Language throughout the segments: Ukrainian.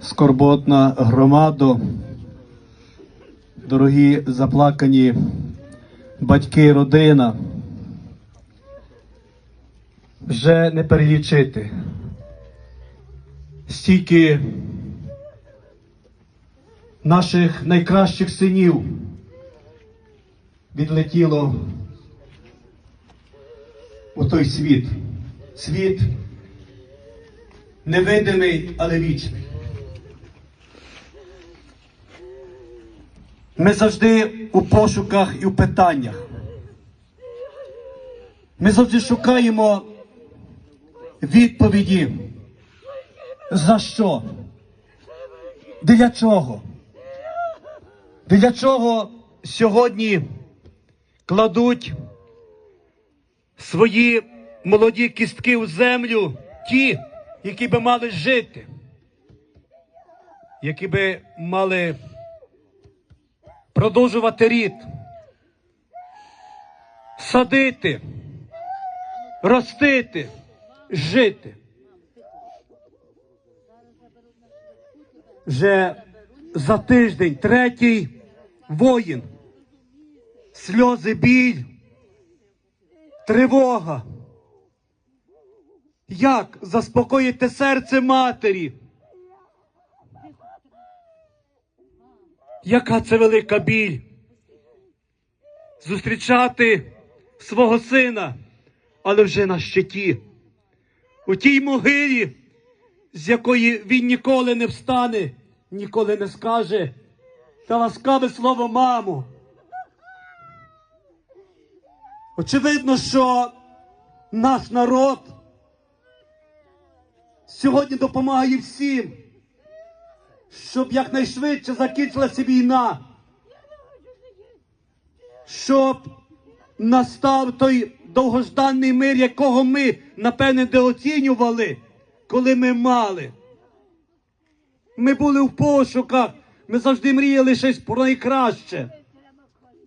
скорботна громадо, дорогі заплакані батьки родина. Вже не перелічити. Стільки наших найкращих синів відлетіло у той світ. Світ невидимий, але вічний. Ми завжди у пошуках і у питаннях. Ми завжди шукаємо відповіді. За що? Для чого? Для чого сьогодні кладуть свої молоді кістки у землю, ті, які би мали жити, які би мали продовжувати рід, садити, ростити, жити. Вже за тиждень третій воїн, сльози, біль, тривога. Як заспокоїти серце матері? Яка це велика біль? Зустрічати свого сина, але вже на щиті, у тій могилі, з якої він ніколи не встане, ніколи не скаже та ласкаве слово мамо. Очевидно, що наш народ сьогодні допомагає всім, щоб якнайшвидше закінчилася війна, щоб настав той довгожданий мир, якого ми, напевне, недооцінювали, коли ми мали. Ми були в пошуках, ми завжди мріяли щось про найкраще,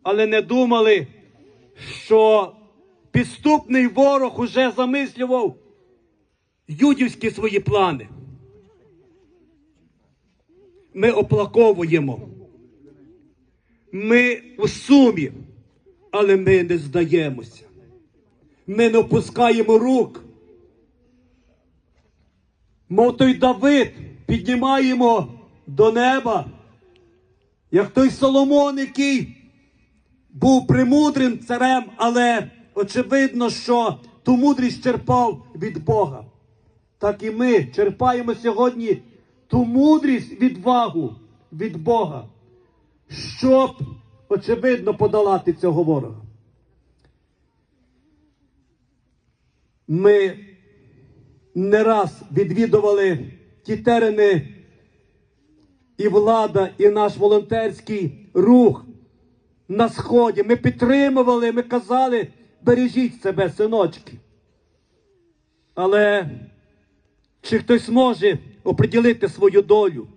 але не думали, що підступний ворог уже замислював юдівські свої плани. Ми оплаковуємо. Ми у сумі, але ми не здаємося. Ми не опускаємо рук. Мов той Давид піднімаємо до неба, як той Соломон, який був премудрим царем, але очевидно, що ту мудрість черпав від Бога. Так і ми черпаємо сьогодні ту мудрість, відвагу від Бога, щоб, очевидно, подолати цього ворога. Ми не раз відвідували ті терени і влада, і наш волонтерський рух на сході. Ми підтримували, ми казали, бережіть себе, синочки. Але чи хтось може оприділити свою долю?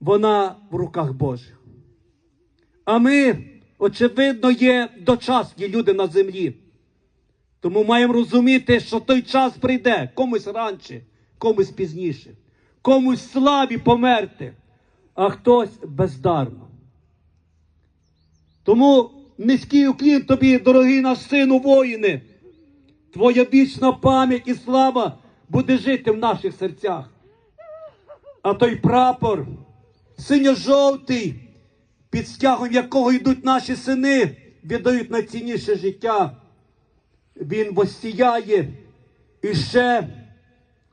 Вона в руках Божих. А ми, очевидно, є дочасні люди на землі. Тому маємо розуміти, що той час прийде комусь раніше, комусь пізніше, комусь славі померти, а хтось бездарно. Тому низький уклін тобі, дорогий наш сину воїни, твоя вічна пам'ять і слава буде жити в наших серцях. А той прапор, синьо-жовтий, під стягом якого йдуть наші сини, віддають найцінніше життя. Він воссіяє і ще,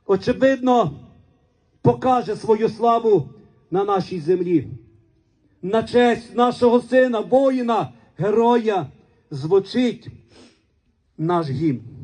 очевидно, покаже свою славу на нашій землі. На честь нашого сина, воїна, героя, звучить наш гімн.